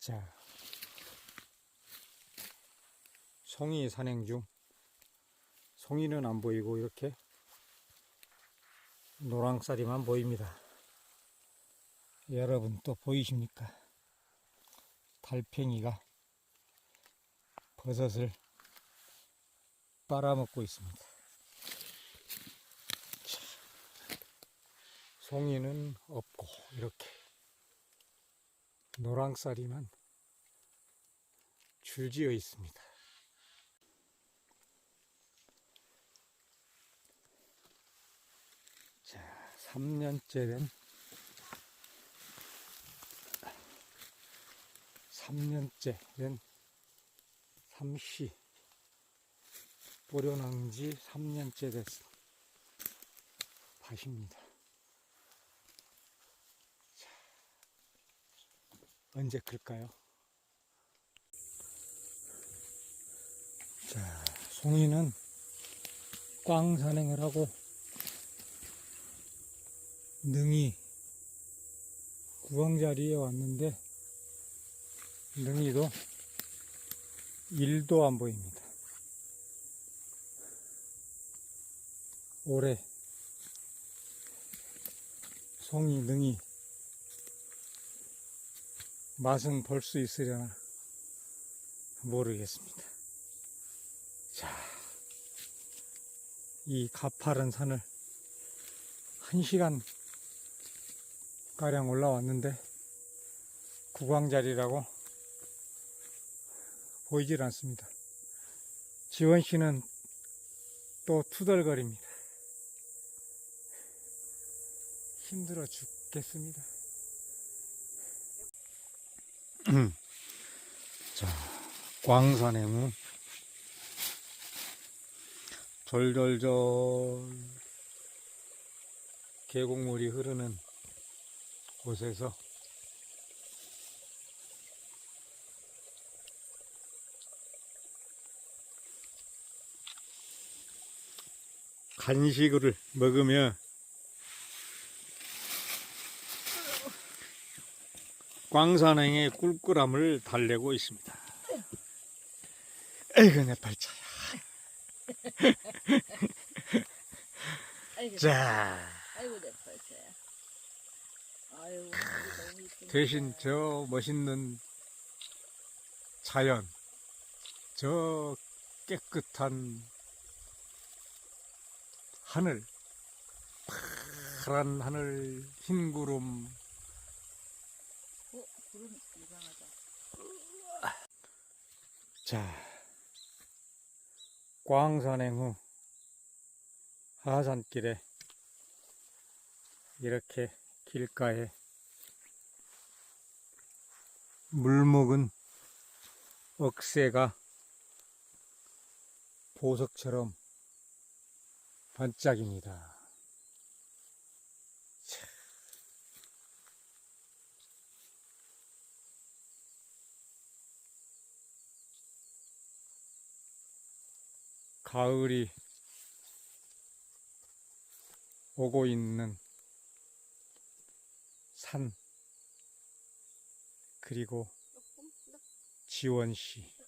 자, 송이 산행 중. 송이는 안 보이고 이렇게 노랑쌀이만 보입니다. 여러분 또 보이십니까? 달팽이가 버섯을 빨아먹고 있습니다. 자, 송이는 없고 이렇게 노랑쌀이만 줄지어 있습니다. 자, 3년째 된 3년째 된 삼시 뿌려놓은 지 3년째 됐어. 밭입니다. 언제 클까요? 자, 송이는 꽝 산행을 하고 능이 구강자리에 왔는데 능이도 일도 안 보입니다. 올해 송이 능이 맛은 볼 수 있으려나 모르겠습니다. 자, 이 가파른 산을 한 시간 가량 올라왔는데 구광자리라고 보이질 않습니다. 지원 씨는 또 투덜거립니다. 힘들어 죽겠습니다. 자, 광산행은 절절절 계곡물이 흐르는 곳에서 간식을 먹으며 광산행의 꿀꿀함을 달래고 있습니다. 에이그 내 팔자야. 자. 대신 저 멋있는 자연, 저 깨끗한 하늘, 파란 하늘, 흰 구름, 어, 구름 이상하다. 자, 광산행 후 하산길에 이렇게 길가에 물먹은 억새가 보석처럼 반짝입니다. 가을이 오고 있는 산 그리고 지원시